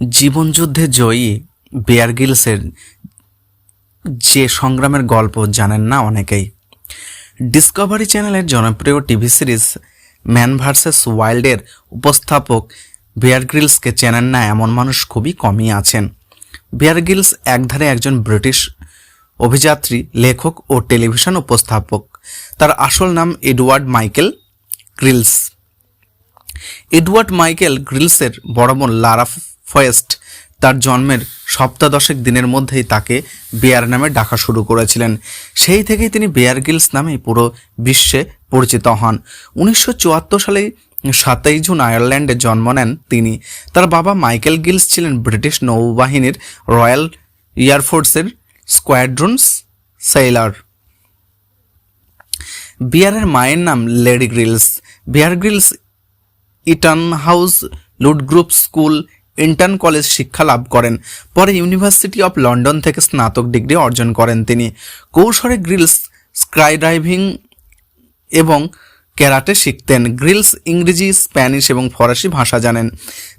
জীবনযুদ্ধে জয়ী bear গিলসের যে সংগ্রামের গল্প জানেন না অনেকেই। ডিসকভারি চ্যানেলের জনপ্রিয় টিভি সিরিজ ম্যান ভার্সেস ওয়াইল্ডের উপস্থাপক বেয়ার গ্রিলসকে চেনেন না এমন মানুষ খুবই কমই আছেন। বেয়ার গিলস একধারে একজন ব্রিটিশ অভিযাত্রী, লেখক ও টেলিভিশন উপস্থাপক। তার আসল নাম Edward Michael Grylls. Edward Michael গ্রিলসের বড় বোন লারা ফয়েস্ট। তার জন্মের সপ্তাদশেক দিনের মধ্যেই তাকে বেয়ার নামে ডাকা শুরু করেছিলেন। সেই থেকেই তিনি বেয়ার গিলস নামেই পুরো বিশ্বে পরিচিত হন। উনিশশো চুয়াত্তর সালে সাতই জুন আয়ারল্যান্ডে জন্ম নেন তিনি। তার বাবা মাইকেল গিলস ছিলেন ব্রিটিশ নৌবাহিনীর রয়্যাল এয়ারফোর্সের স্কোয়াড্রনস সেইলার। বিয়ারের মায়ের নাম Lady Grylls. Bear Grylls Eton House Ludgrove School Eton College শিক্ষা লাভ করেন। পরে ইউনিভার্সিটি অফ লন্ডন থেকে স্নাতক ডিগ্রি অর্জন করেন তিনি। কৌশলে গ্রিলস স্কাই ড্রাইভিং এবং ক্যারাটে শিখতেন। গ্রিলস ইংরেজি, স্প্যানিশ এবং ফরাসি ভাষা জানেন।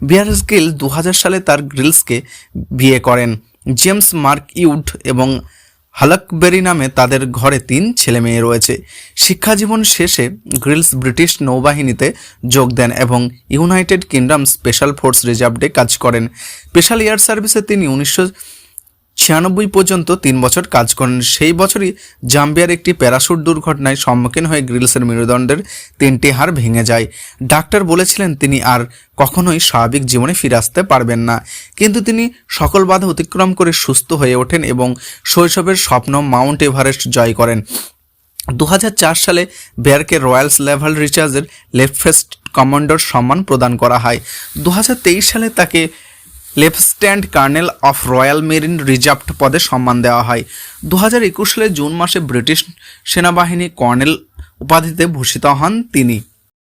বিয়ারস গিল দু হাজার সালে তার গ্রিলসকে বিয়ে করেন। জেমস মার্ক ইউড এবং হালাকবেরি নামে তাদের ঘরে তিন ছেলে মেয়ে রয়েছে। শিক্ষাজীবন শেষে গ্রিলস ব্রিটিশ নৌবাহিনীতে যোগ দেন এবং United Kingdom special force reserve day কাজ করেন। স্পেশাল এয়ার সার্ভিসে তিনি উনিশশো ছিয়ানব্বই পর্যন্ত তিন বছর কাজ করেন। সেই বছরই জাম্বিয়ার একটি প্যারাশুট দুর্ঘটনায় সম্মুখীন হয়ে গ্রিলসের মেরুদণ্ডের তিনটি হাড় ভেঙে যায়। ডাক্তার বলেছিলেন তিনি আর কখনোই স্বাভাবিক জীবনে ফিরে আসতে পারবেন না। কিন্তু তিনি সকল বাধা অতিক্রম করে সুস্থ হয়ে ওঠেন এবং শৈশবের স্বপ্ন মাউন্ট এভারেস্ট জয় করেন। দু হাজার চার সালে বেয়ারকে রয়্যালস লেভাল রিচার্জের লেফটেস্ট কমান্ডার সম্মান প্রদান করা হয়। দু হাজার তেইশ সালে তাকে lieutenant colonel of royal marine reserve পদে সম্মান দেওয়া হয়। দু হাজার একুশ সালে জুন মাসে ব্রিটিশ সেনাবাহিনী কর্নেল উপাধিতে ভূষিত হন তিনি।